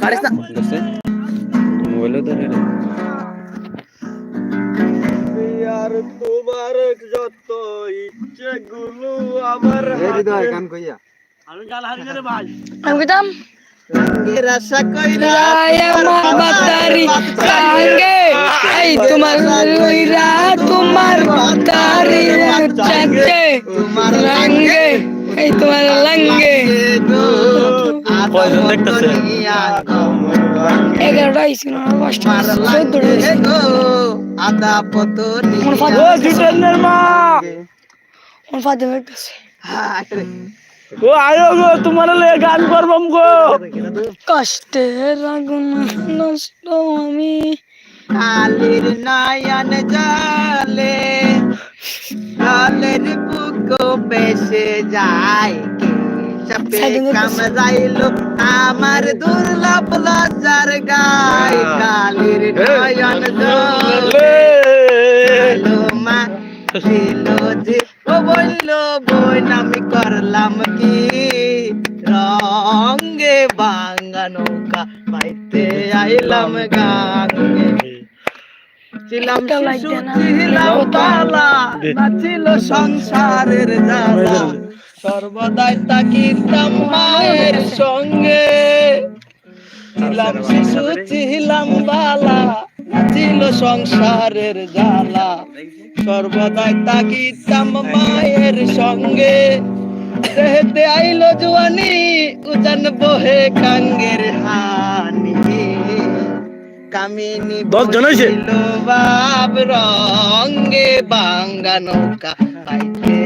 পারিস না মোবাইলও ধরে রে আর তোমার যত তোমার লইরা তোমার তোমার রাঙ্গে এই তোমার লাঙ্গে। কয়জন দেখতাছে? এগারোটা আইসি না পাঁচটা আদা পতনি আমার ফাদর ও জুটেনের মা আমার ফাদর দেখতেছে ও আয়ো গো তোমার লে গান করবম গো। কষ্টের আগুন নষ্ট আমি। কালির নয়ন জালে কালের বুক বেসে যায় দেখতেছে। কামড়াইলো আমার দুর্লভ লজ্জার গায় কালির নয়ন জালে হ্যালো মা। ছিল যে ও বলল বোন আমি করলাম কি? রঙ্গে বাঙ্গা নৌকা পাইতে আইলাম গাঙ্গে ছিলাম শিশু না। ছিলাম পালা নাছিল সংসারের জ্বালা সর্বদাই তাকিতাম মায়ের সঙ্গে। ছিলাম শিশু ছিলাম বালা ছিল সংসারের জ্বালা। সর্বদাই তাকিতাম মায়ের সঙ্গে। দেহতে আইলো জুয়ানি উজান বহে কাঙ্গের হানি। কামিনী দশ জন? বসিল বাপ রঙ্গে বাঙ্গা নৌকা পাইতে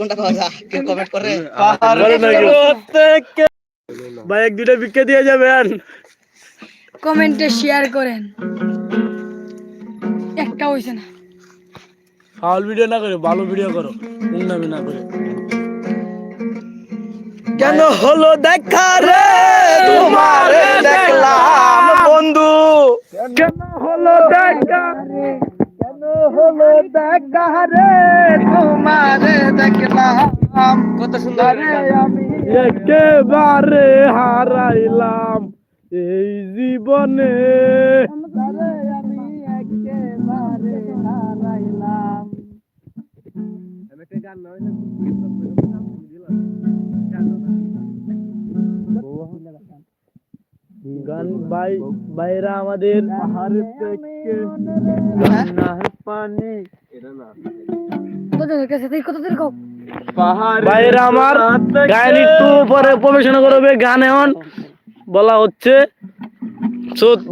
কোনটা পাওয়া যায়? কেউ। কমেন্ট করে। ভাই এক দুটা বিক্রি দিয়ে যাবেন। কমেন্টে শেয়ার করেন। একটা হইছে না। ফাউল ভিডিও না করে ভালো ভিডিও করো। উন্নামি না করে। কেন হলো দেখা রে? তোমার দেখলাম বন্ধু। কেন হলো দেখা হলো দেখা রে তোমার দেখলাম। কত সুন্দর আমি একেবারে হারাইলাম এই জীবনে। আমি একেবারে হারাইলাম। গান ভাই ভাইরা আমাদের থেকে পানি। ভাইরা আমার গান একটু পরে প্রবেশনা করবে গান এখন বলা হচ্ছে।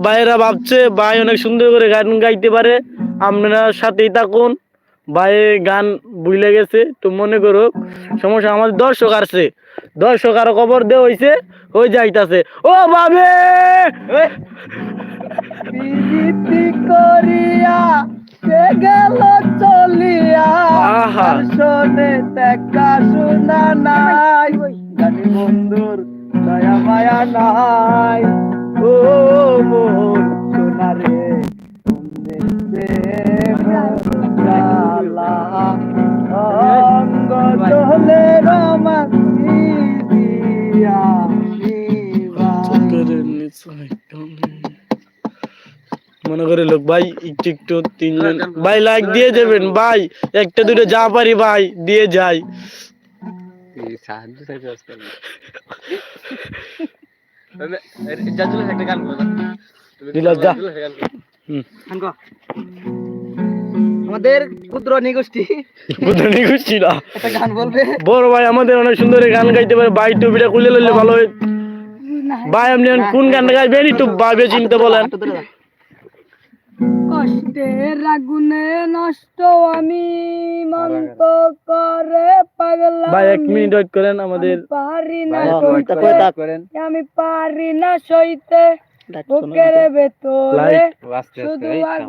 ভাইরা ভাবছে ভাই অনেক সুন্দর করে গান গাইতে পারে আপনারা সাথেই থাকুন। ভাই গান বুঝলে গেছে তো মনে করো সমস্যা আমাদের দর্শক আসছে। দর্শক আরও খবর দে হইছে হয়ে যাইতাছে। ও বাবে সে গেল চলিয়া। শোনে দেখা শোনা নাই। জানি বন্ধুর দয়া মায়া নাই। মনে করে লোক ভাই একটু একটু তিনজন ভাই লাইক দিয়ে যাবেন ভাই একটা দুটো যা পারি ভাই দিয়ে যাই। হুম। আমাদের ক্ষুদ্র নিগোষ্ঠী। বুদ্ধনি খুশি না। গান বলবে। বড় ভাই আমাদের অনেক সুন্দর গান গাইতে পারে ভাই টুপিটা খুলে লইলে ভালো হয়। ভাই আপনি কোন গানটা গাইবেন? একটু ভাবে চিনতে বলেন। কষ্টের আগুনে নষ্ট আমি মন্ত করে পাগলা ভাই এক মিনিট ওয়েট করেন আমাদের পারি না করেন। আমি পারি না সইতে। রে ভেতরে শুধু আগুন